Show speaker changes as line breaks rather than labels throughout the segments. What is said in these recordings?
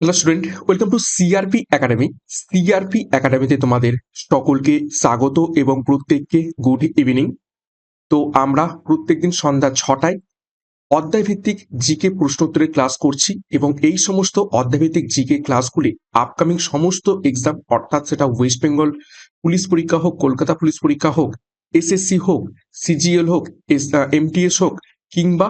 Hello student welcome to CRP academy CRP একাডেমিতে তোমাদের সকলকে স্বাগত এবং প্রত্যেককে গুড ইভিনিং তো আমরা প্রত্যেকদিন সন্ধ্যা ছটায় অধ্যায়ভিত্তিক জিকে প্রশ্নোত্তরের ক্লাস করছি এবং এই সমস্ত অধ্যায়ভিত্তিক জিকে ক্লাসগুলি আপকামিং সমস্ত এক্সাম অর্থাৎ সেটা ওয়েস্ট বেঙ্গল পুলিশ পরীক্ষা হোক কলকাতা পুলিশ পরীক্ষা হোক এসএসসি হোক সিজিএল হোক এমটিএস হোক, কিংবা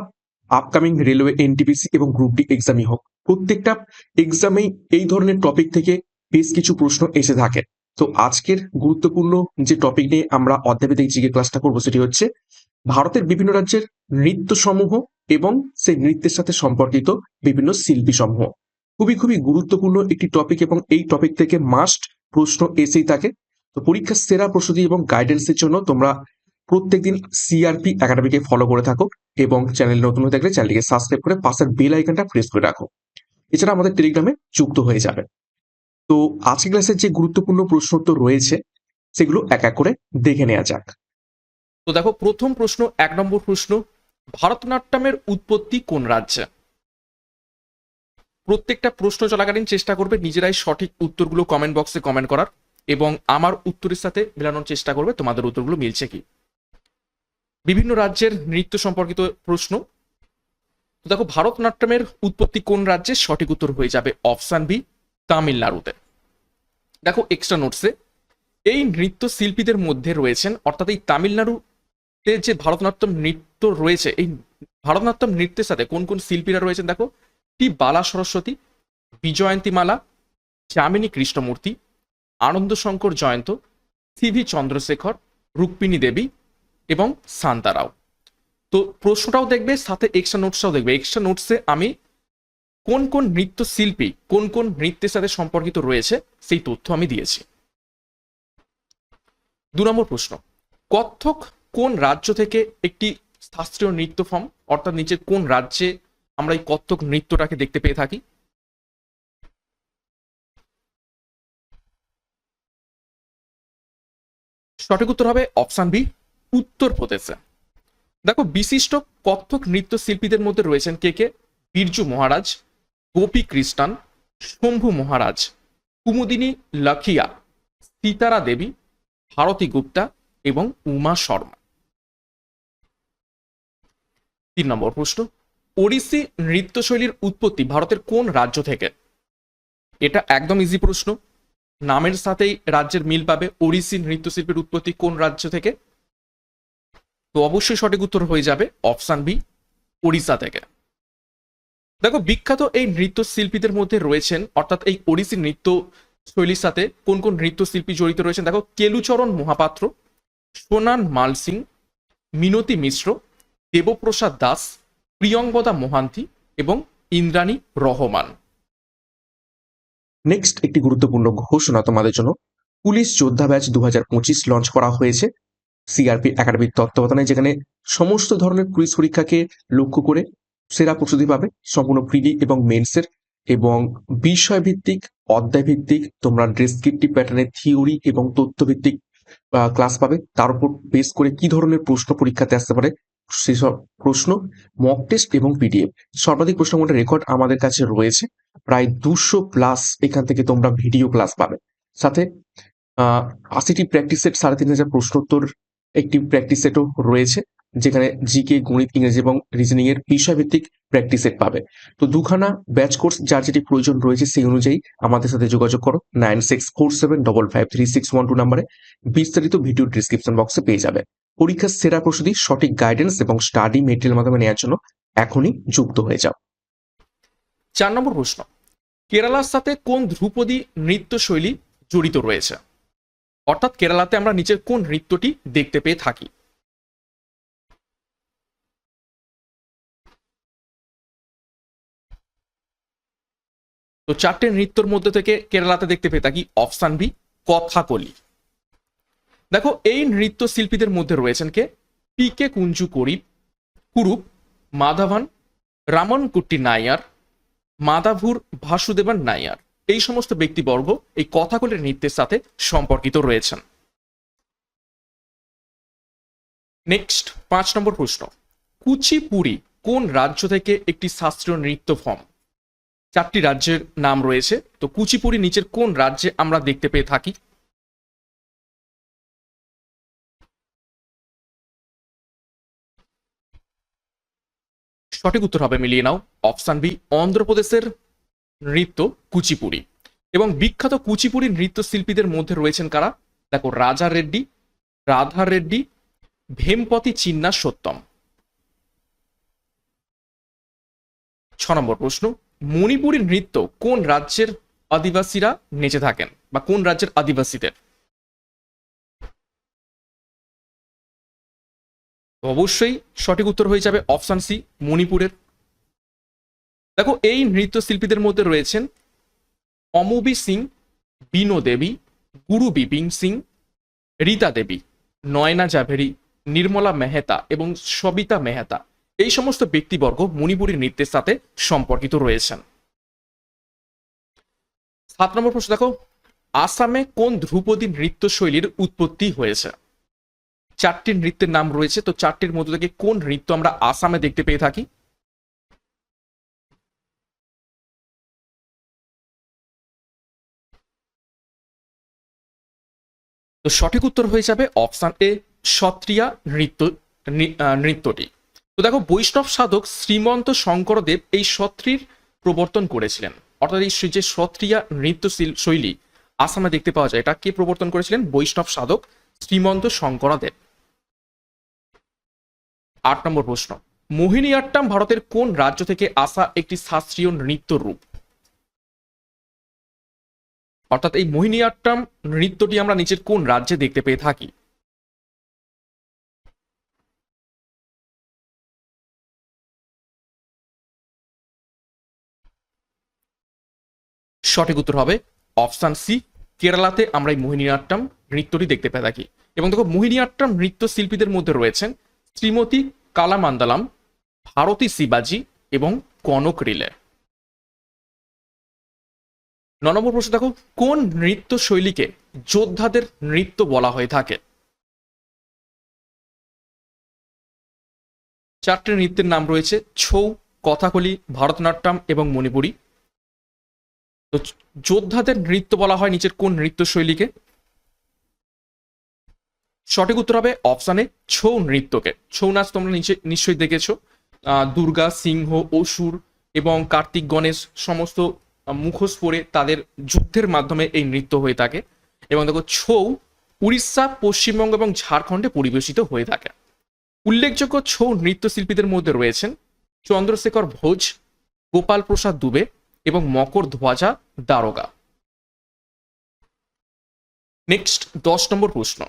আপকামিং রেলওয়ে এনটিপিসি এবং গ্রুপ ডি এক্সামই হোক। প্রত্যেকটা এক্সামেই এই ধরনের টপিক থেকে বেশ কিছু প্রশ্ন এসে থাকে। তো আজকের গুরুত্বপূর্ণ যে টপিক নিয়ে আমরা অধ্যাপেদিক জিকে ক্লাসটা করব সেটি হচ্ছে ভারতের বিভিন্ন রাজ্যের নৃত্য সমূহ এবং সেই নৃত্যের সাথে সম্পর্কিত বিভিন্ন শিল্পী সমূহ খুবই খুবই গুরুত্বপূর্ণ একটি টপিক এবং এই টপিক থেকে মাস্ট প্রশ্ন এসেই থাকে। তো পরীক্ষার সেরা প্রস্তুতি এবং গাইডেন্সের জন্য তোমরা প্রত্যেকদিন সিআরপি একাডেমিকে ফলো করে থাকো এবং চ্যানেল নতুন হয়ে থাকলে চ্যানেলটিকে সাবস্ক্রাইব করে পাশের বেল আইকনটা প্রেস করে রাখো। এছাড়া আমাদের টেলিগ্রামে যুক্ত হয়ে যাবে। তো আজকের ক্লাসের যে গুরুত্বপূর্ণ প্রশ্ন উত্তর রয়েছে, সেগুলো এক এক করে দেখে নেওয়া যাক।
তো দেখো, প্রথম প্রশ্ন, এক নম্বর প্রশ্ন, ভারতনাট্যমের উৎপত্তি কোন রাজ্যে? প্রত্যেকটা প্রশ্ন চলাকালীন চেষ্টা করবে, নিজেরাই সঠিক উত্তরগুলো কমেন্ট বক্সে কমেন্ট করার, এবং আমার উত্তরের সাথে মেলানোর চেষ্টা করবে, তোমাদের উত্তরগুলো মিলছে কি? বিভিন্ন রাজ্যের নৃত্য সম্পর্কিত প্রশ্ন দেখো, ভারতনাট্যমের উৎপত্তি কোন রাজ্যে? সঠিক উত্তর হয়ে যাবে অপশান বি, তামিলনাড়ুতে। দেখো এক্সট্রা নোটসে এই নৃত্য শিল্পীদের মধ্যে রয়েছেন, অর্থাৎ এই তামিলনাড়ুতে যে ভারতনাট্যম নৃত্য রয়েছে, এই ভারতনাট্যম নৃত্যের সাথে কোন কোন শিল্পীরা রয়েছেন দেখো? টি. বালা সরস্বতী, বিজয়ন্তীমালা, যামিনী কৃষ্ণমূর্তি আনন্দ শঙ্কর জয়ন্ত সিভি চন্দ্রশেখর, রুক্মিণী দেবী এবং শান্তারাও তো প্রশ্নটাও দেখবে, সাথে এক্সট্রা নোটসটাও দেখবে। এক্সট্রা নোটসে আমি কোন কোন নৃত্য শিল্পী কোন কোন নৃত্যের সাথে সম্পর্কিত রয়েছে, সেই তথ্য আমি দিয়েছি। দু নম্বর প্রশ্ন। কত্থক কোন রাজ্য থেকে একটি শাস্ত্রীয় নৃত্য ফর্ম অর্থাৎ নিচে কোন রাজ্যে আমরা এই কত্থক নৃত্যটাকে দেখতে পেয়ে থাকি? সঠিক উত্তর হবে অপশান বি, উত্তরপ্রদেশে। দেখো, বিশিষ্ট কত্থক নৃত্য শিল্পীদের মধ্যে রয়েছেন কে কে? বীরজু মহারাজ, গোপী খ্রিস্টান শম্ভু মহারাজ, কুমুদিনী লখিয়া, সীতারা দেবী, ভারতী গুপ্তা এবং উমা শর্মা। তিন নম্বর প্রশ্ন, ওড়িশি নৃত্যশৈলীর উৎপত্তি ভারতের কোন রাজ্য থেকে? এটা একদম ইজি প্রশ্ন। নামের সাথেই রাজ্যের মিল পাবে। ওড়িশি নৃত্যশিল্পীর উৎপত্তি কোন রাজ্য থেকে? তো অবশ্যই সঠিক উত্তর হয়ে যাবে অপশান বি, ওড়িশা থেকে। দেখো, বিখ্যাত এই নৃত্য শিল্পীদের মধ্যে রয়েছেন, অর্থাৎ এই ওড়িশি নৃত্য শৈলীর সাথে কোন কোন নৃত্যশিল্পী জড়িত রয়েছেন? দেখো, কেলুচরণ মহাপাত্র, সোনান মাল সিং, মিনতি মিশ্র, দেবপ্রসাদ দাস, প্রিয়ঙ্গদা মোহান্তি এবং ইন্দ্রাণী রহমান।
নেক্সট একটি গুরুত্বপূর্ণ ঘোষণা তোমাদের জন্য। পুলিশ যোদ্ধা ব্যাচ দু হাজার পঁচিশ লঞ্চ করা হয়েছে। সিআরপি একাডেমির তত্ত্বাবধানে, যেখানে সমস্ত ধরনের পুলিশ পরীক্ষাকে লক্ষ্য করে সেরা প্রস্তুতি পাবে সম্পূর্ণ প্রিডি এবং মেন্সের এবং বিষয়ভিত্তিক, অধ্যায়ভিত্তিক, তোমরা ডেসক্রিপটিভ প্যাটার্নের থিওরি এবং তথ্যভিত্তিক ক্লাস পাবে। তার উপর বেস করে কি ধরনের প্রশ্ন পরীক্ষাতে আসতে পারে সেসব প্রশ্ন মক টেস্ট এবং পিডিএফ সর্বাধিক প্রশ্নগুলোর রেকর্ড আমাদের কাছে রয়েছে। প্রায় দুশো প্লাস এখান থেকে তোমরা ভিডিও ক্লাস পাবে। সাথে আশিটি প্র্যাকটিস সেট সাড়ে তিন হাজার প্রশ্নোত্তর একটি প্র্যাকটিস সেটও রয়েছে, যেখানে জিকে গণিত, ইংরেজি এবং রিজনিং এর বিষয়ভিত্তিক প্র্যাকটিস সেট পাবে। তো দুখানা ব্যাচ কোর্স যার যেটি প্রয়োজন রয়েছে সেই অনুযায়ী আমাদের সাথে যোগাযোগ করো nine six four seven double five three six one two নাম্বারে বিস্তারিত ভিডিও ডিসক্রিপশন বক্সে পেয়ে যাবে। পরীক্ষার সেরা প্রস্তুতি, সঠিক গাইডেন্স এবং স্টাডি মেটেরিয়াল মাধ্যমে নেওয়ার জন্য এখনই যুক্ত হয়ে যাও।
চার নম্বর প্রশ্ন, কেরালার সাথে কোন ধ্রুপদী নৃত্যশৈলী জড়িত রয়েছে? অর্থাৎ কেরালাতে আমরা নিচের কোন নৃত্যটি দেখতে পেয়ে থাকি? তো চারটে নৃত্যর মধ্যে থেকে কেরালাতে দেখতে পেয়ে থাকি অপশান বি, কথাকলি। দেখো, এই নৃত্য শিল্পীদের মধ্যে রয়েছেন কে? পি কে কুঞ্জু করিপ কুরুপ মাধাভান রামন কুট্টি নায়ার, মাদাভুর ভাসুদেবন নায়ার। এই সমস্ত ব্যক্তিবর্গ এই কথাগুলির নৃত্যের সাথে সম্পর্কিত রয়েছেন। নেক্সট পাঁচ নম্বর প্রশ্ন। কুচিপুরি কোন রাজ্য থেকে একটি শাস্ত্রীয় নৃত্য ফর্ম চারটি রাজ্যের নাম রয়েছে, তো কুচিপুড়ি নিচের কোন রাজ্যে আমরা দেখতে পেয়ে থাকি? সঠিক উত্তর হবে, মিলিয়ে নাও। অপশান বি অন্ধ্রপ্রদেশের নৃত্য কুচিপুড়ি। এবং বিখ্যাত কুচিপুড়ি নৃত্যশিল্পীদের মধ্যে রয়েছেন কারা? দেখো, রাজা রেড্ডি, রাধা রেড্ডি, ভেমপতি চিন্না সত্যম ছ নম্বর প্রশ্ন, মণিপুরী নৃত্য কোন রাজ্যের আদিবাসীরা নেচে থাকেন বা কোন রাজ্যের আদিবাসীদের? অবশ্যই সঠিক উত্তর হয়ে যাবে অপশান সি, মণিপুরের। দেখো, এই নৃত্যশিল্পীদের মধ্যে রয়েছেন অমবি সিং, বিনো দেবী, গুরু বিপিং সিং, রীতা দেবী, নয়না জাভেরি, নির্মলা মেহতা এবং সবিতা মেহতা। এই সমস্ত ব্যক্তিবর্গ মণিপুরী নৃত্যের সাথে সম্পর্কিত রয়েছেন। সাত নম্বর প্রশ্ন, দেখো, আসামে কোন ধ্রুপদী নৃত্যশৈলীর উৎপত্তি হয়েছে? চারটি নৃত্যের নাম রয়েছে, তো চারটির মধ্যে থেকে কোন নৃত্য আমরা আসামে দেখতে পেয়ে থাকি? তো সঠিক উত্তর হয়ে যাবে অপশান এ, সত্রিয়া নৃত্য নৃত্যটি। তো দেখো, বৈষ্ণব সাধক শ্রীমন্ত শঙ্করদেব এই সত্রির প্রবর্তন করেছিলেন। অর্থাৎ এই যে সত্রিয়া নৃত্যশীল শৈলী আসামে দেখতে পাওয়া যায়, এটা কে প্রবর্তন করেছিলেন? বৈষ্ণব সাধক শ্রীমন্ত শঙ্করদেব। আট নম্বর প্রশ্ন মোহিনীআট্টাম ভারতের কোন রাজ্য থেকে আসা একটি শাস্ত্রীয় নৃত্য রূপ? অর্থাৎ এই মোহিনী মোহিনীআট্টাম নৃত্যটি আমরা নিচের কোন রাজ্যে দেখতে পেয়ে থাকি? সঠিক উত্তর হবে অপশান সি, কেরালাতে আমরা এই মোহিনীআট্টাম নৃত্যটি দেখতে পেয়ে থাকি। এবং দেখো মোহিনীআট্টাম নৃত্য শিল্পীদের মধ্যে রয়েছেন শ্রীমতী কালামান্দালাম, ভারতী শিবাজি এবং কনক রিলে। ন নম্বর প্রশ্ন, দেখো, কোন নৃত্য শৈলীকে যোদ্ধাদের নৃত্য বলা হয়ে থাকে? চারটি নৃত্যের নাম রয়েছে, ছৌ, কথাকলি, ভারতনাট্যম এবং মণিপুরী। তো যোদ্ধাদের নৃত্য বলা হয় নিচের কোন নৃত্য শৈলীকে সঠিক উত্তর হবে অপশানে ছৌ নৃত্যকে। ছৌ নাচ তোমরা নিচে নিশ্চয়ই দেখেছ। দুর্গা, সিংহ, অসুর এবং কার্তিক, গণেশ, সমস্ত মুখোশ পরে তাদের যুদ্ধের মাধ্যমে এই নৃত্য হয়ে থাকে এবং দেখো ছৌ উড়িষ্যা, পশ্চিমবঙ্গ এবং ঝাড়খণ্ডে পরিবেশিত হয়ে থাকে। উল্লেখযোগ্য ছৌ নৃত্যশিল্পীদের মধ্যে রয়েছেন চন্দ্রশেখর ভোজ, গোপাল প্রসাদ দুবে এবং মকর ধ্বজা দারোগা। নেক্সট, দশ নম্বর প্রশ্ন।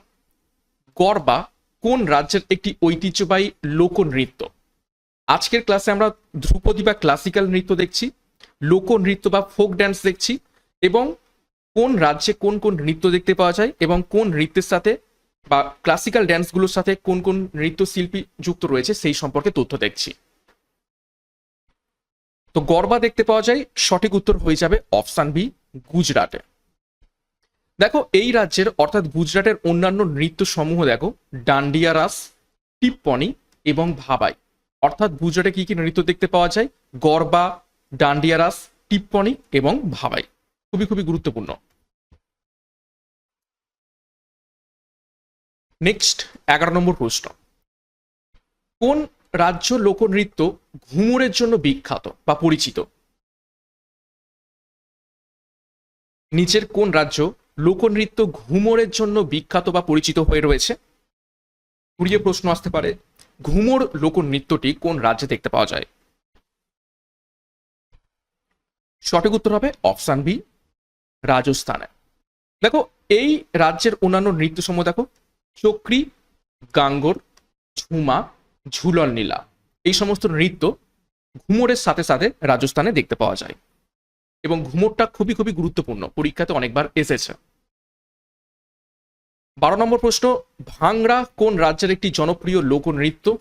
গরবা কোন রাজ্যের একটি ঐতিহ্যবাহী লোকনৃত্য? আজকের ক্লাসে আমরা ধ্রুপদী বা ক্লাসিক্যাল নৃত্য দেখছি। লোকনৃত্য বা ফোক ড্যান্স দেখছি এবং কোন রাজ্যে কোন কোন নৃত্য দেখতে পাওয়া যায় এবং কোন নৃত্যের সাথে বা ক্লাসিক্যাল ড্যান্সগুলোর সাথে কোন কোন নৃত্যশিল্পী যুক্ত রয়েছে সেই সম্পর্কে তথ্য দেখছি। তো গরবা দেখতে পাওয়া যায়, সঠিক উত্তর হয়ে যাবে অপশান বি গুজরাটে। দেখো, এই রাজ্যের অর্থাৎ গুজরাটের অন্যান্য নৃত্য সমূহ দেখো, ডান্ডিয়া রাস, টিপ্পনি এবং ভাবাই। অর্থাৎ গুজরাটে কি কি নৃত্য দেখতে পাওয়া যায়? গরবা ডান্ডিয়া রাস টিপ্পনি এবং ভাবাই। খুবই খুবই গুরুত্বপূর্ণ। নেক্সট এগারো নম্বর প্রশ্ন। কোন রাজ্য লোকনৃত্য ঘুমুরের জন্য বিখ্যাত বা পরিচিত? নিচের কোন রাজ্য লোকনৃত্য ঘুমরের জন্য বিখ্যাত বা পরিচিত হয়ে রয়েছে? ঘুরিয়ে প্রশ্ন আসতে পারে, ঘুমর লোকনৃত্যটি কোন রাজ্যে দেখতে পাওয়া যায়? সঠিক উত্তর হবে অপশান বি, রাজস্থানে। দেখো, এই রাজ্যের অন্যান্য নৃত্য সমূহ দেখো, চক্রি, গাঙ্গর, ঝুমা ঝুলন নীলা এই সমস্ত নৃত্য ঘুমোরের সাথে সাথে রাজস্থানে দেখতে পাওয়া যায়। এবং ঘুমোরটা খুবই খুবই গুরুত্বপূর্ণ, পরীক্ষাতে অনেকবার এসেছে। বারো নম্বর প্রশ্ন, ভাংড়া কোন রাজ্যের একটি জনপ্রিয় লোকনৃত্য?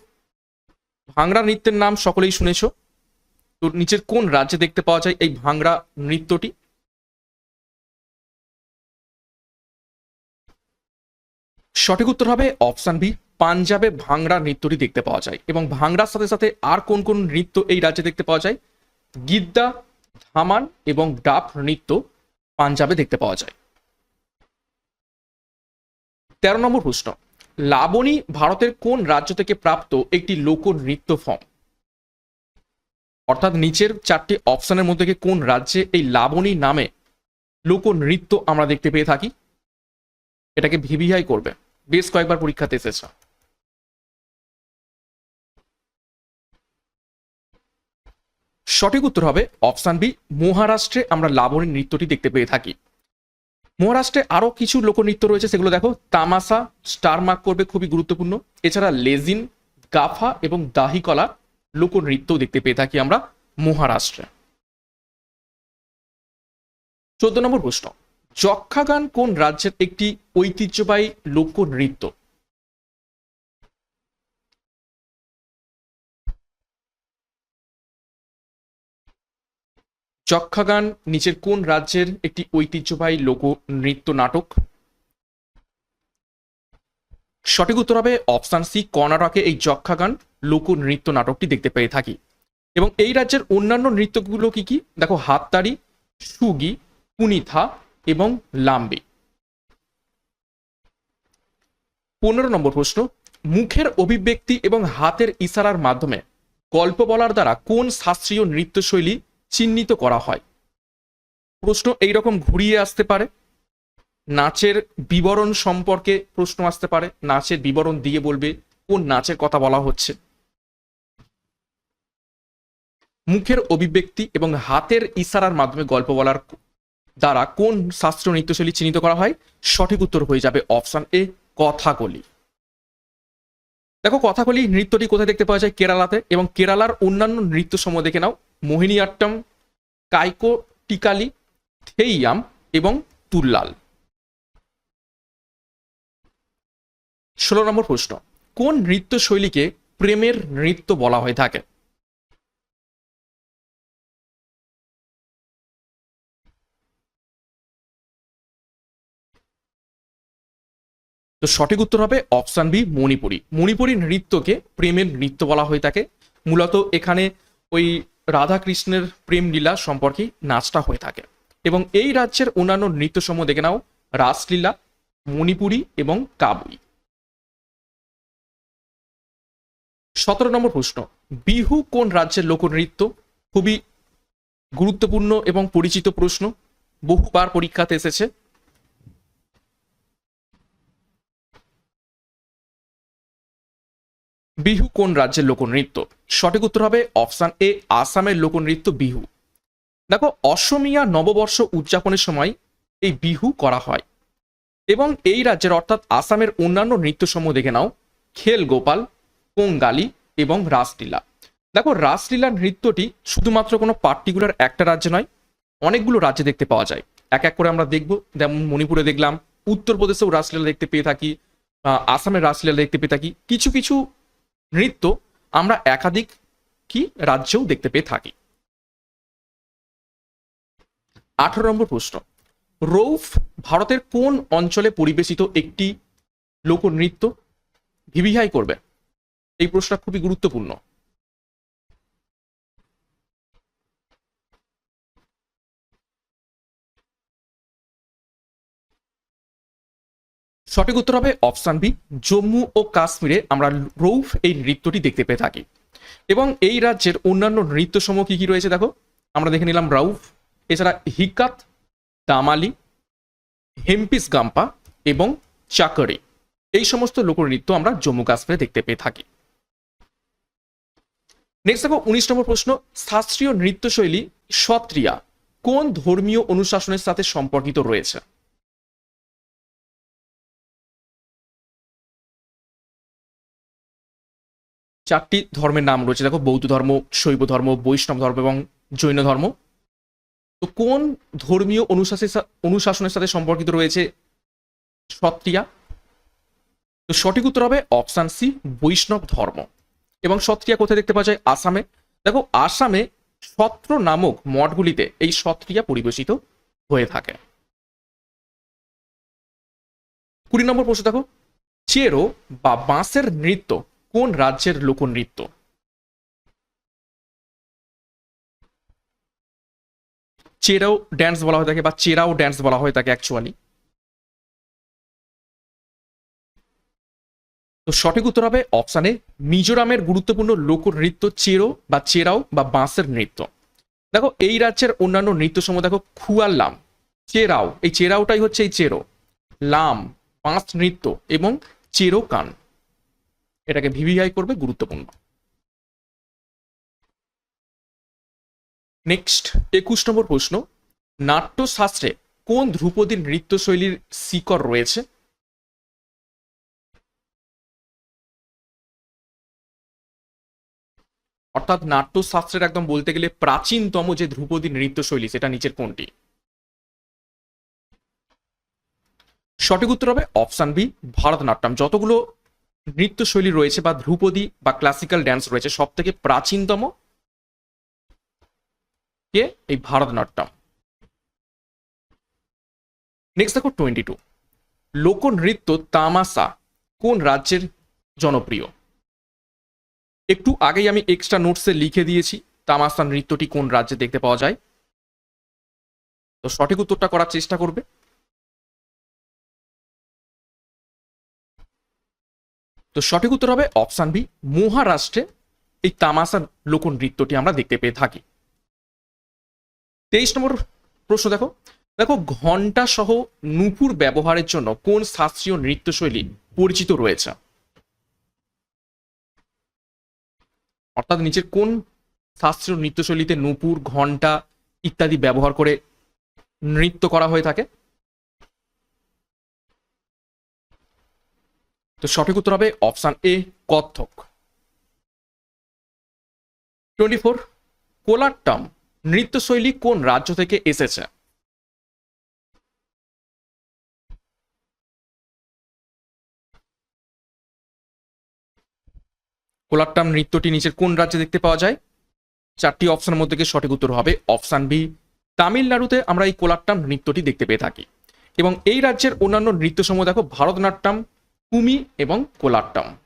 ভাংড়া নৃত্যের নাম সকলেই শুনেছ। তো নিচের কোন রাজ্যে দেখতে পাওয়া যায় এই ভাংড়া নৃত্যটি? সঠিক উত্তর হবে অপশান বি, পাঞ্জাবে ভাংড়া নৃত্যটি দেখতে পাওয়া যায়। এবং ভাংড়ার সাথে সাথে আর কোন কোন নৃত্য এই রাজ্যে দেখতে পাওয়া যায়? গিদ্দা, ধামান এবং ডাব নৃত্য পাঞ্জাবে দেখতে পাওয়া যায়। তেরো নম্বর প্রশ্ন, লাবণী ভারতের কোন রাজ্য থেকে প্রাপ্ত একটি লোকনৃত্য ফর্ম? অর্থাৎ নিচের চারটি অপশনের মধ্যে কোন রাজ্যে এই লাবণী নামে লোকনৃত্য আমরা দেখতে পেয়ে থাকি? এটাকে ভিভিআই করবে। বেশ কয়েকবার পরীক্ষাতে এসেছে। সঠিক উত্তর হবে অপশান বি, মহারাষ্ট্রে আমরা লাবণী নৃত্যটি দেখতে পেয়ে থাকি। মহারাষ্ট্রে আরও কিছু লোকনৃত্য রয়েছে, সেগুলো দেখো। তামাশা স্টার মার্ক করবে, খুবই গুরুত্বপূর্ণ। এছাড়া লেজিন, গাফা এবং দাহিকলা। লোকনৃত্যও দেখতে পেয়ে থাকি আমরা মহারাষ্ট্রে। চোদ্দ নম্বর প্রশ্ন, যক্ষাগান কোন রাজ্যের একটি ঐতিহ্যবাহী লোকনৃত্য যক্ষাগান নিচের কোন রাজ্যের একটি ঐতিহ্যবাহী লোক নৃত্য নাটক? সঠিক উত্তর হবে অপশান সি, কর্ণাটকে এই যক্ষাগান লোক নৃত্য নাটকটি দেখতে পেয়ে থাকি। এবং এই রাজ্যের অন্যান্য নৃত্যগুলো কি কি? দেখো হাততাড়ি সুগি, পুনিথা এবং লাম্বি। পনেরো নম্বর প্রশ্ন, মুখের অভিব্যক্তি এবং হাতের ইশারার মাধ্যমে গল্প বলার দ্বারা কোন শাস্ত্রীয় নৃত্যশৈলী চিহ্নিত করা হয়? প্রশ্ন এইরকম ঘুরিয়ে আসতে পারে। নাচের বিবরণ সম্পর্কে প্রশ্ন আসতে পারে। নাচের বিবরণ দিয়ে বলবে কোন নাচের কথা বলা হচ্ছে। মুখের অভিব্যক্তি এবং হাতের ইশারার মাধ্যমে গল্প বলার দ্বারা কোন শাস্ত্রীয় নৃত্যশৈলী চিহ্নিত করা হয়? সঠিক উত্তর হয়ে যাবে অপশন এ, কথাকলি। দেখো, কথাকলি নৃত্যটি কোথায় দেখতে পাওয়া যায়? কেরালাতে। এবং কেরালার অন্যান্য নৃত্য সমূহ দেখে নাও। মোহিনীআট্টম কাইকো টিকালি থেইয়াম এবং তুল্লাল। ষোলো নম্বর প্রশ্ন, কোন নৃত্য শৈলীকে প্রেমের নৃত্য বলা হয়ে থাকে? তো সঠিক উত্তর হবে অপশান বি, মণিপুরী। মণিপুরি নৃত্যকে প্রেমের নৃত্য বলা হয়ে থাকে। মূলত এখানে ওই রাধা কৃষ্ণের প্রেম লীলা সম্পর্কে নাচটা হয়ে থাকে। এবং এই রাজ্যের অন্যান্য নৃত্যসমূহ দেখে নাও, রাসলীলা, মণিপুরী এবং কাবুই। সতেরো নম্বর প্রশ্ন, বিহু কোন রাজ্যের লোকনৃত্য? খুবই গুরুত্বপূর্ণ এবং পরিচিত প্রশ্ন, বহুবার পরীক্ষাতে এসেছে। বিহু কোন রাজ্যের লোকনৃত্য? সঠিক উত্তর হবে অপশান এ, আসামের লোকনৃত্য বিহু। দেখো, অসমিয়া নববর্ষ উদযাপনের সময় এই বিহু করা হয়। এবং এই রাজ্যের অর্থাৎ আসামের অন্যান্য নৃত্যসমূহ দেখে নাও। খেল গোপাল পোঙ্গালি এবং রাসলীলা। দেখো রাসলীলা নৃত্যটি শুধুমাত্র কোনো পার্টিকুলার একটা রাজ্যে নয়, অনেকগুলো রাজ্যে দেখতে পাওয়া যায়। এক এক করে আমরা দেখব, যেমন মণিপুরে দেখলাম, উত্তরপ্রদেশেও রাসলীলা দেখতে পেয়ে থাকি আসামের রাসলীলা দেখতে পেয়ে থাকি। কিছু কিছু নৃত্য আমরা একাধিক কি রাজ্যেও দেখতে পেয়ে থাকি। আঠারো নম্বর প্রশ্ন। রৌফ ভারতের কোন অঞ্চলে পরিবেশিত একটি লোকনৃত্য? ভিভিহাই করবে। এই প্রশ্নটা খুবই গুরুত্বপূর্ণ। সঠিক উত্তর হবে অপশান বি, জম্মু ও কাশ্মীরে আমরা রৌফ এই নৃত্যটি দেখতে পেয়ে থাকি। এবং এই রাজ্যের অন্যান্য নৃত্যসমূহ কি কি রয়েছে দেখো? আমরা দেখে নিলাম রাউফ এছাড়া হিকাত, দামালি, হেম্পিস গাম্পা এবং চাকরি। এই সমস্ত লোকনৃত্য আমরা জম্মু কাশ্মীরে দেখতে পেয়ে থাকি। নেক্সট দেখো, উনিশ নম্বর প্রশ্ন, শাস্ত্রীয় নৃত্যশৈলী সত্রিয়া কোন ধর্মীয় অনুশাসনের সাথে সম্পর্কিত রয়েছে? চারটি ধর্মের নাম রয়েছে, দেখো, বৌদ্ধ ধর্ম, শৈব ধর্ম, বৈষ্ণব ধর্ম এবং জৈন ধর্ম। তো কোন ধর্মীয় অনুশাসের সা- অনুশাসনের সাথে সম্পর্কিত রয়েছে? সত্রিয়া। তো সঠিক উত্তর হবে অপশান সি, বৈষ্ণব ধর্ম। এবং সত্রিয়া কোথায় দেখতে পাওয়া যায়? আসামে। দেখো, আসামে সত্র নামক মঠগুলিতে এই সত্রিয়া পরিবেশিত হয়ে থাকে। কুড়ি নম্বর প্রশ্ন দেখো। চেরো বা বাঁশের নৃত্য কোন রাজ্যের লোকনৃত্য? চেরাও ড্যান্স বলা হয়ে থাকে বা চেরাও ড্যান্স বলা হয়ে থাকে অ্যাকচুয়ালি তো সঠিক উত্তর হবে অপশানে মিজোরামের গুরুত্বপূর্ণ লোকনৃত্য চেরো বা চেরাও বা বাঁশের নৃত্য। দেখো, এই রাজ্যের অন্যান্য নৃত্য সমূহ দেখো খুয়াল্লাম চেরাও, এই চেরাওটাই হচ্ছে এই চেরো। লাম পাঁচ নৃত্য এবং চেরো কান, এটাকে ভিভিআই করবে গুরুত্বপূর্ণ। নেক্সট একুশ নম্বর প্রশ্ন, নাট্যশাস্ত্রে কোন ধ্রুপদীর নৃত্যশৈলীর শিকড় রয়েছে? অর্থাৎ নাট্যশাস্ত্রের একদম বলতে গেলে প্রাচীনতম যে ধ্রুপদী নৃত্যশৈলী, সেটা নিচের কোনটি? সঠিক উত্তর হবে অপশান বি, ভারতনাট্যম। যতগুলো নৃত্যশৈলী রয়েছে বা ধ্রুপদী বা ক্লাসিক্যাল ড্যান্স রয়েছে সব থেকে প্রাচীনতম কে? এই ভারতনাট্যম। নেক্সট দেখো টোয়েন্টি টু লোকনৃত্য তামাসা কোন রাজ্যের জনপ্রিয়? একটু আগেই আমি এক্সট্রা নোটসে লিখে দিয়েছি তামাসা নৃত্যটি কোন রাজ্যে দেখতে পাওয়া যায়? তো সঠিক উত্তরটা করার চেষ্টা করবে। তো সঠিক উত্তর হবে অপশান বি মহারাষ্ট্রে এই তামাসা লোকনৃত্যটি আমরা দেখতে পেয়ে থাকি। তেইশ নম্বর প্রশ্ন দেখো। দেখো ঘণ্টা সহ নুপুর ব্যবহারের জন্য কোন শাস্ত্রীয় নৃত্যশৈলী পরিচিত রয়েছে? অর্থাৎ নিচের কোন শাস্ত্রীয় নৃত্যশৈলীতে নুপুর ঘণ্টা ইত্যাদি ব্যবহার করে নৃত্য করা হয়ে থাকে? তো সঠিক উত্তর হবে option A, Kathak. Twenty four, Kolattam নৃত্যশৈলী কোন রাজ্য থেকে এসেছে? কোলাট্টাম নৃত্যটি নিচের কোন রাজ্যে দেখতে পাওয়া যায়? চারটি অপশনের মধ্যে সঠিক উত্তর হবে অপশান বি তামিলনাড়ুতে আমরা এই কোলাট্টাম নৃত্যটি দেখতে পেয়ে থাকি। এবং এই রাজ্যের অন্যান্য নৃত্য নৃত্যসমূহ দেখো, ভারতনাট্যম, কুমি এবং কোলাট্টাম।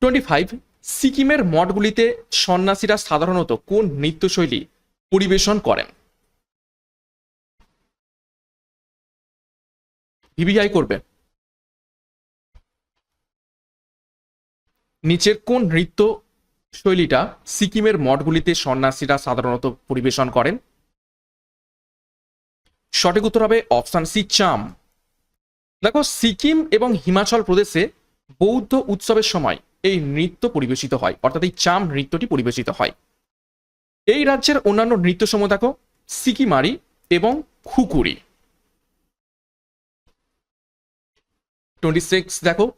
টোয়েন্টি ফাইভ সিকিমের মঠগুলিতে সন্ন্যাসীরা সাধারণত কোন নৃত্যশৈলী পরিবেশন করেন? ভিভিআই করবে। নিচের কোন নৃত্য শৈলীটা সিকিমের মঠগুলিতে সন্ন্যাসীরা সাধারণত পরিবেশন করেন? সঠিক উত্তর হবে অপশান সি, চাম। দেখো, সিকিম এবং হিমাচল প্রদেশে বৌদ্ধ উৎসবের সময় এই নৃত্য পরিবেশিত হয়, অর্থাৎ এই চাম নৃত্যটি পরিবেশিত হয়। এই রাজ্যের অন্যান্য নৃত্যসমূহ দেখো, সিকিমারি এবং খুকুরি। টোয়েন্টি সিক্স, দেখো,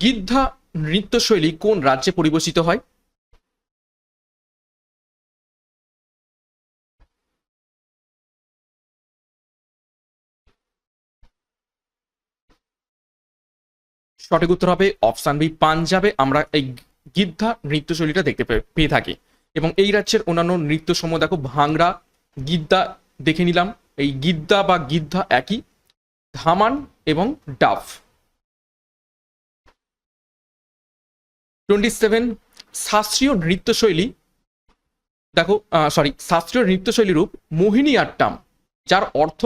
গিদ্ধা নৃত্যশৈলী কোন রাজ্যে পরিবেশিত হয়? সঠিক উত্তর হবে অপশান বি, পাঞ্জাবে। আমরা এই গিদ্ধা নৃত্যশৈলীটা দেখতে পেয়ে থাকি। এবং এই রাজ্যের অন্যান্য নৃত্য সমূহ দেখো, ভাংড়া গিদ্দা দেখে নিলাম। এই গিদ্দা বা গিদ্ধা একই, ধামান এবং ডাফ। টোয়েন্টি সেভেন শাস্ত্রীয় নৃত্যশৈলী, দেখো সরি শাস্ত্রীয় নৃত্যশৈলী রূপ মোহিনী আট্টাম যার অর্থ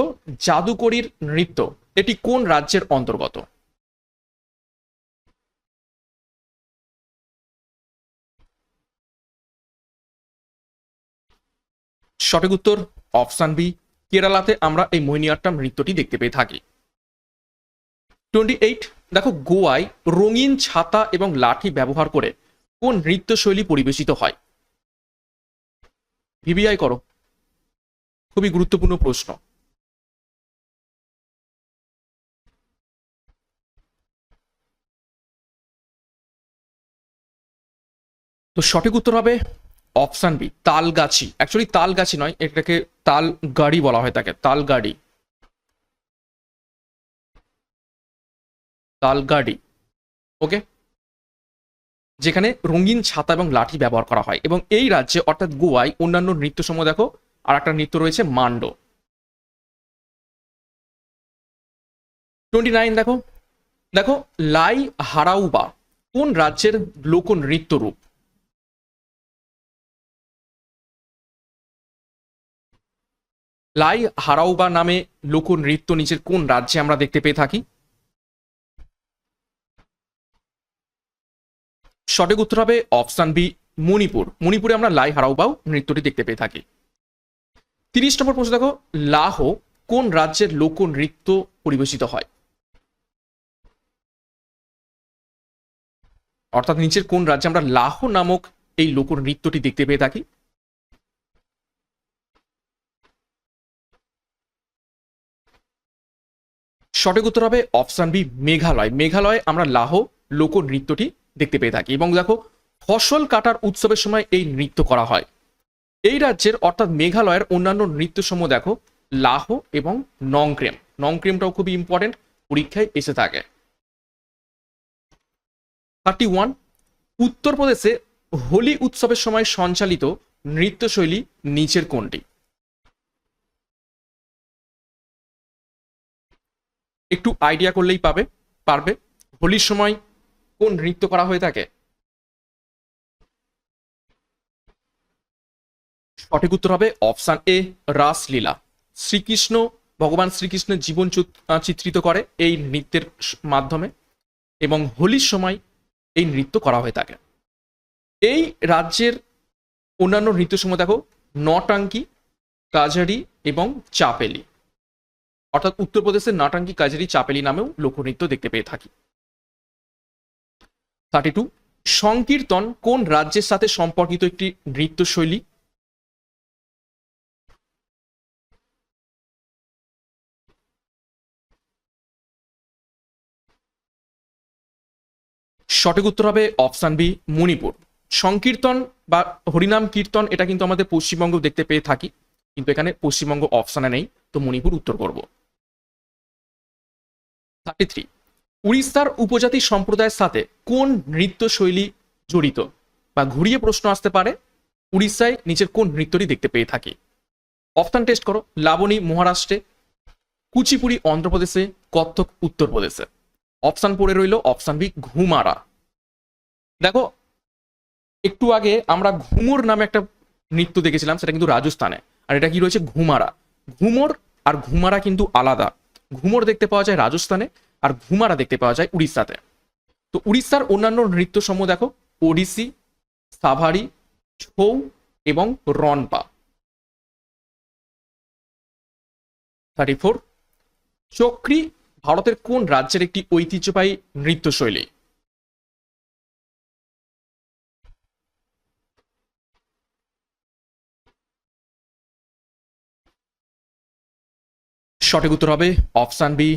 জাদুকরীর নৃত্য। এটি কোন রাজ্যের অন্তর্গত? সঠিক উত্তর, অপশান বি, কেরালাতে আমরা এই মোহিনীয়াট্টাম নৃত্যটি দেখতে পেয়ে থাকি। টোয়েন্টি এইট, দেখো গোয়ায় রঙিন ছাতা এবং লাঠি ব্যবহার করে কোন নৃত্যশৈলী পরিবেশিত হয়? ভিবিআই করো। খুবই গুরুত্বপূর্ণ প্রশ্ন। তো সঠিক উত্তর হবে option B, Talgachi. Actually Talgachi নয়, এটাকে তাল গাড়ি বলা হয় তাকে তাল গাড়ি তালগাড়ি ওকে যেখানে রঙিন ছাতা এবং লাঠি ব্যবহার করা হয়। এবং এই রাজ্যে, অর্থাৎ গোয়ায়, অন্যান্য নৃত্য সময় দেখো, আর একটা নৃত্য রয়েছে মান্ডো। টোয়েন্টি নাইন দেখো দেখো, লাই হারাউবা, কোন রাজ্যের লোক নৃত্য রূপ লাই হারাউবা নামে লোক নৃত্য নিচের কোন রাজ্যে আমরা দেখতে পেয়ে থাকি? সঠিক উত্তর হবে অপশান বি, মণিপুর। মণিপুরে আমরা লাই হারাউবাও নৃত্যটি দেখতে পেয়ে থাকি। তিরিশ নম্বর প্রশ্ন দেখো, লাহ কোন রাজ্যের লোক নৃত্য পরিবেশিত হয়? অর্থাৎ নিচের কোন রাজ্যে আমরা লাহ নামক এই লোক নৃত্যটি দেখতে পেয়ে থাকি? সঠিক উত্তর হবে অপশান বি, মেঘালয়। মেঘালয় আমরা লাহ লোক নৃত্যটি দেখতে পেয়ে থাকি। এবং দেখো, ফসল কাটার উৎসবের সময় এই নৃত্য করা হয়। এই রাজ্যের অর্থাৎ মেঘালয়ের অন্যান্য নৃত্যসমূহ দেখো, লাহ এবং নংক্রেম। নংক্রেমটাও খুবই ইম্পর্টেন্ট পরীক্ষায় এসে থাকে। থার্টি ওয়ান উত্তরপ্রদেশে হোলি উৎসবের সময় সঞ্চালিত নৃত্যশৈলী নিচের কোনটি? একটু আইডিয়া করলেই পাবে, পারবে। হোলির সময় কোন নৃত্য করা হয়ে থাকে? সঠিক উত্তর হবে অপশান এ, রাসলীলা। শ্রীকৃষ্ণ, ভগবান শ্রীকৃষ্ণের জীবন চিত্রিত করে এই নৃত্যের মাধ্যমে এবং হোলির সময় এই নৃত্য করা হয়ে থাকে। এই রাজ্যের অন্যান্য নৃত্যসমূহ দেখো, নটাঙ্কি, কাজারি এবং চাপেলি। অর্থাৎ উত্তরপ্রদেশের নাটাঙ্কি, কাজারি, চাপেলি নামেও লোকনৃত্য দেখতে পেয়ে থাকি। থার্টি টু সংকীর্তন কোন রাজ্যের সাথে সম্পর্কিত একটি নৃত্যশৈলী? সঠিক উত্তর হবে অপশান বি, মণিপুর। সংকীর্তন বা হরিনাম কীর্তন, এটা কিন্তু আমাদের পশ্চিমবঙ্গ দেখতে পেয়ে থাকি, কিন্তু এখানে পশ্চিমবঙ্গ অপশানে নেই, তো মণিপুর উত্তর করব। থার্টি থ্রি উড়িষ্যার উপজাতি সম্প্রদায়ের সাথে কোন নৃত্যশৈলী জড়িত? বা ঘুরিয়ে প্রশ্ন আসতে পারে, উড়িষ্যায় নিচের কোন নৃত্যটি দেখতে পেয়ে থাকি? অপশান টেস্ট করো, লাবণী, মহারাষ্ট্রে, কুচিপুড়ি, অন্ধ্রপ্রদেশে, কত্থক, উত্তরপ্রদেশে। অপশান পড়ে রইল, অপশান বি, ঘুমারা। দেখো, একটু আগে আমরা ঘুমুর নামে একটা নৃত্য দেখেছিলাম, সেটা কিন্তু রাজস্থানে। আর এটা কি রয়েছে? ঘুমারা। ঘুমর আর ঘুমারা কিন্তু আলাদা। ঘুমর দেখতে পাওয়া যায় রাজস্থানে আর ঘুমারা দেখতে পাওয়া যায় উড়িষ্যাতে। তো উড়িষ্যার অন্যান্য নৃত্য সমূহ দেখো ওডিসি সাভারি, ছৌ এবং রনপা থার্টি ফোর চক্রি ভারতের কোন রাজ্যের একটি ঐতিহ্যবাহী নৃত্যশৈলী? সঠিক উত্তর হবে অপশান বি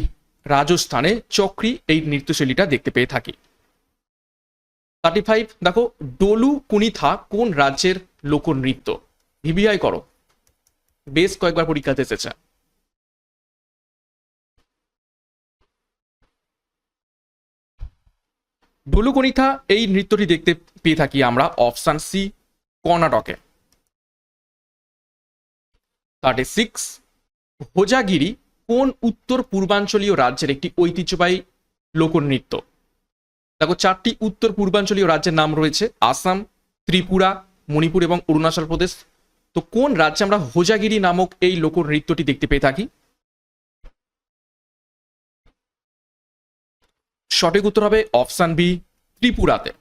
রাজস্থানে চক্রি এই নৃত্যশৈলীটা দেখতে পেয়ে থাকি। থার্টি ফাইভ দেখো, ডোলু কুনিথা কোন রাজ্যের লোকনৃত্য? ভিবিআই করো। বেশ কয়েকবার পরীক্ষাতে এসেছে। ডোলুকনিথা এই নৃত্যটি দেখতে পেয়ে থাকি আমরা অপশান সি, কর্ণাটকে। থার্টি সিক্স হোজাগিরি কোন উত্তর পূর্বাঞ্চলীয় রাজ্যের একটি ঐতিহ্যবাহী লোকনৃত্য? দেখো, চারটি উত্তর পূর্বাঞ্চলীয় রাজ্যের নাম রয়েছে, আসাম, ত্রিপুরা, মণিপুর এবং অরুণাচল প্রদেশ। তো কোন রাজ্যে আমরা হোজাগিরি নামক এই লোকনৃত্যটি দেখতে পেয়ে থাকি? সঠিক উত্তর হবে অপশান বি, ত্রিপুরাতে।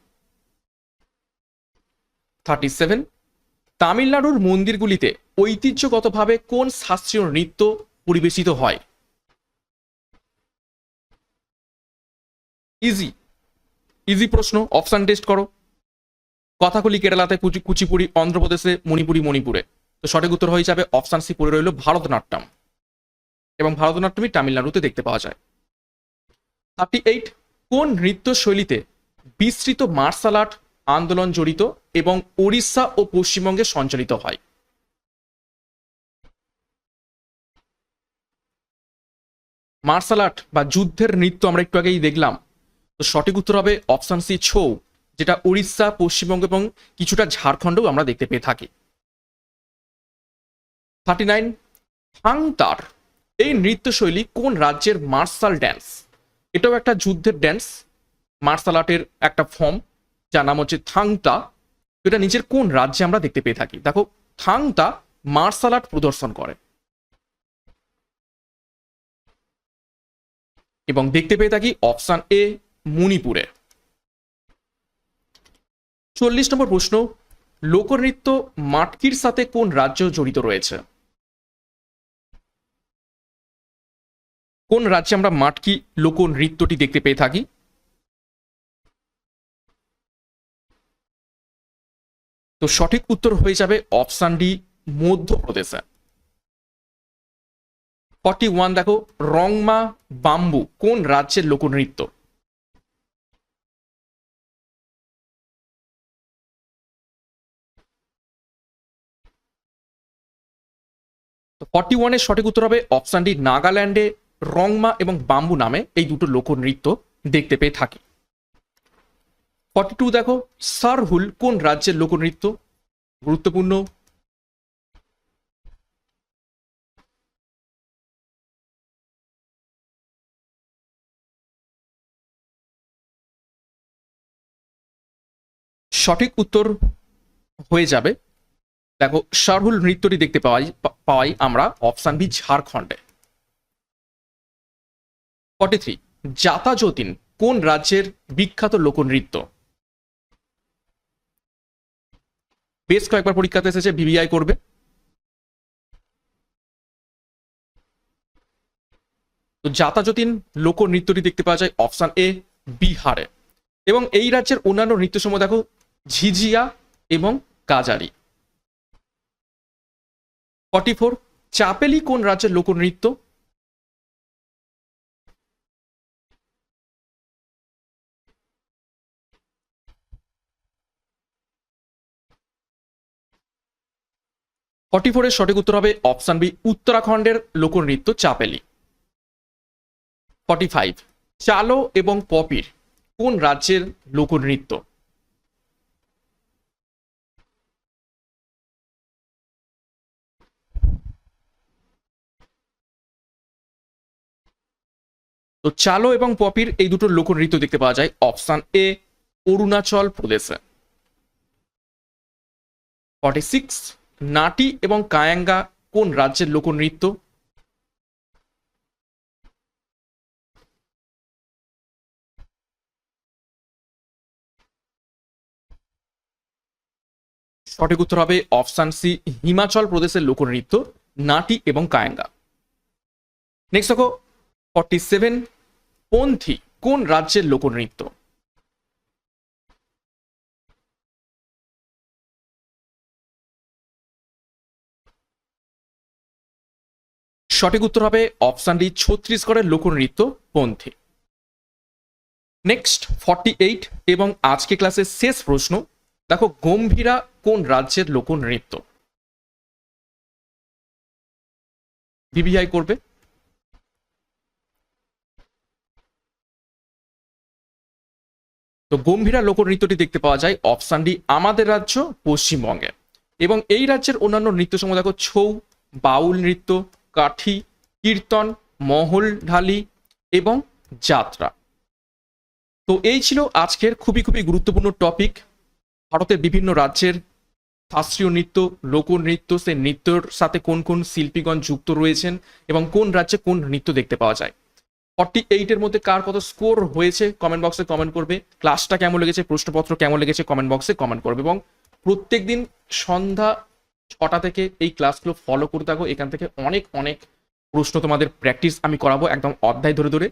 থার্টি সেভেন, তামিলনাড়ুর মন্দিরগুলিতে ঐতিহ্যগতভাবে কোন শাস্ত্রীয় নৃত্য পরিবেশিত হয়। ইজি ইজি প্রশ্ন অপশান টেস্ট করো। কথাকলি কেরালাতে কুচি অন্ধ্রপ্রদেশে, মণিপুরি, মণিপুরে। তো সঠিক উত্তর হয়ে যাবে অপশান সি পড়ে রইল ভারতনাট্যম। এবং ভারতনাট্যমই তামিলনাড়ুতে দেখতে পাওয়া যায়। থার্টি এইট কোন নৃত্যশৈলীতে বিস্তৃত মার্শাল আর্ট আন্দোলন জড়িত এবং ওড়িশা ও পশ্চিমবঙ্গে সঞ্চালিত হয়? মার্শাল আর্ট বা যুদ্ধের নৃত্য আমরা একটু আগেই দেখলাম। তো সঠিক উত্তর হবে অপশান সি ছৌ, যেটা উড়িষ্যা, পশ্চিমবঙ্গ এবং কিছুটা ঝাড়খণ্ডেও আমরা দেখতে পেয়ে থাকি। থার্টি নাইন থাংতার এই নৃত্যশৈলী কোন রাজ্যের মার্শাল ড্যান্স এটাও একটা যুদ্ধের ড্যান্স মার্শাল আর্টের একটা ফর্ম যার নাম হচ্ছে থাংতা। এটা নিজের কোন রাজ্যে আমরা দেখতে পেয়ে থাকি? দেখো, থাংতা মার্শাল আর্ট প্রদর্শন করে। এবং দেখতে পেয়ে থাকি অপশান এ, মণিপুরে। চল্লিশ নম্বর প্রশ্ন, লোকনৃত্য মাটকির সাথে কোন রাজ্য জড়িত রয়েছে? কোন রাজ্যে আমরা মাটকি লোকনৃত্যটি দেখতে পেয়ে থাকি? তো সঠিক উত্তর হয়ে যাবে অপশান ডি, মধ্যপ্রদেশে। ফর্টি ওয়ান দেখো, রংমা বাম্বু, কোন রাজ্যের লোকনৃত্য? ফর্টি ওয়ানের সঠিক উত্তর হবে অপশান ডি নাগাল্যান্ডে রংমা এবং বাম্বু নামে এই দুটো লোকনৃত্য দেখতে পেয়ে থাকি। ফর্টি টু দেখো, সারহুল কোন রাজ্যের লোকনৃত্য? গুরুত্বপূর্ণ। সঠিক উত্তর হয়ে যাবে। দেখো শারহুল নৃত্যটি দেখতে পাওয়াই পাওয়াই আমরা অপশান বি, ঝাড়খণ্ডে। ফর্টি থ্রি জাতা যতীন, কোন রাজ্যের বিখ্যাত লোকনৃত্য? বেশ কয়েকবার পরীক্ষাতে এসেছে ভিভিআই করবে। তো জাতা যতীন লোকনৃত্যটি দেখতে পাওয়া যায় অপশান এ, বিহারে। এবং এই রাজ্যের অন্যান্য নৃত্যসমূহ, দেখো ঝিঝিয়া এবং কাজারি। ফর্টি ফোর, চাপেলি কোন রাজ্যের লোকনৃত্য? ফর্টি ফোরের সঠিক উত্তর হবে অপশান বি, উত্তরাখণ্ডের লোকনৃত্য চাপেলি। ফর্টি ফাইভ, চালো এবং পপির কোন রাজ্যের লোকনৃত্য? তো চালো এবং পপির এই দুটো লোকনৃত্য দেখতে পাওয়া যায়। অপশান এ, অরুণাচল প্রদেশে। ফর্টি সিক্স, নাটি এবং কায়াঙ্গা কোন রাজ্যের লোকনৃত্য? সঠিক উত্তর হবে অপশান সি, হিমাচল প্রদেশের লোকনৃত্য, নাটি এবং কায়াঙ্গা। নেক্সট দেখো ফর্টি সেভেন পন্থী কোন রাজ্যের লোকনৃত্য? সঠিক উত্তর হবে অপশান ডি, ছত্তিশগড়ের লোকনৃত্য পন্থী নেক্সট, ফর্টি এইট এবং আজকে ক্লাসের শেষ প্রশ্ন। দেখো, গম্ভীরা কোন রাজ্যের লোকনৃত্য? ভিভিআই করবে। তো গম্ভীরা লোকনৃত্যটি দেখতে পাওয়া যায় অপশান ডি আমাদের রাজ্য পশ্চিমবঙ্গে। এবং এই রাজ্যের অন্যান্য নৃত্য সমূহ, দেখো ছৌ, বাউল নৃত্য, কাঠি, কীর্তন, মহল ঢালি এবং যাত্রা। তো এই ছিল আজকের খুবই খুবই গুরুত্বপূর্ণ টপিক। ভারতের বিভিন্ন রাজ্যের শাস্ত্রীয় নৃত্য, লোকনৃত্য সে নৃত্যর সাথে কোন কোন শিল্পীগণ যুক্ত রয়েছেন এবং কোন রাজ্যে কোন নৃত্য দেখতে পাওয়া যায়। ফর্টি এইটের মধ্যে কার কত স্কোর হয়েছে কমেন্ট বক্সে কমেন্ট করবে। ক্লাসটা কেমন লেগেছে, প্রশ্নপত্র কেমন লেগেছে কমেন্ট বক্সে কমেন্ট করবে এবং প্রত্যেকদিন সন্ধ্যা ছটা থেকে এই ক্লাসগুলো ফলো করতে থাকো। এখান থেকে অনেক অনেক প্রশ্ন তোমাদের প্র্যাকটিস আমি করাবো একদম অধ্যায় ধরে ধরে।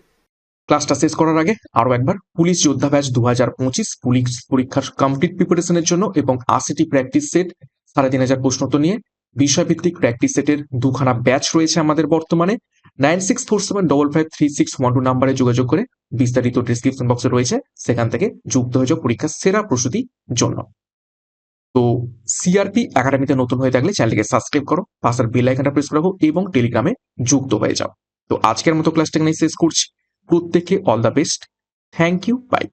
ক্লাসটা শেষ করার আগে আরও একবার, পুলিশ যোদ্ধা ব্যাচ দু হাজার পঁচিশ, পুলিশ পরীক্ষার কমপ্লিট প্রিপারেশনের জন্য এবং আশিটি প্র্যাকটিস সেট সাড়ে তিন হাজার প্রশ্নোত্তর নিয়ে বিষয়ভিত্তিক প্র্যাকটিস সেটের দুখানা ব্যাচ রয়েছে আমাদের বর্তমানে। Nine six four seven double five three six one two নাম্বারে যোগাযোগ করে বিস্তারিত ডিসক্রিপশন বক্সে রয়েছে। সেখান থেকে যুক্ত হয়ে যাও পরীক্ষার সেরা প্রস্তুতির জন্য। তো সিআরপি একাডেমিতে নতুন হয়ে থাকলে চ্যানেলকে সাবস্ক্রাইব করো, পাশের বেল আইকনটা প্রেস করে রাখো এবং টেলিগ্রামে যুক্ত হয়ে যাও। তো আজকের মতো ক্লাসটা এখানেই শেষ করছি। প্রত্যেককে all the best thank you bye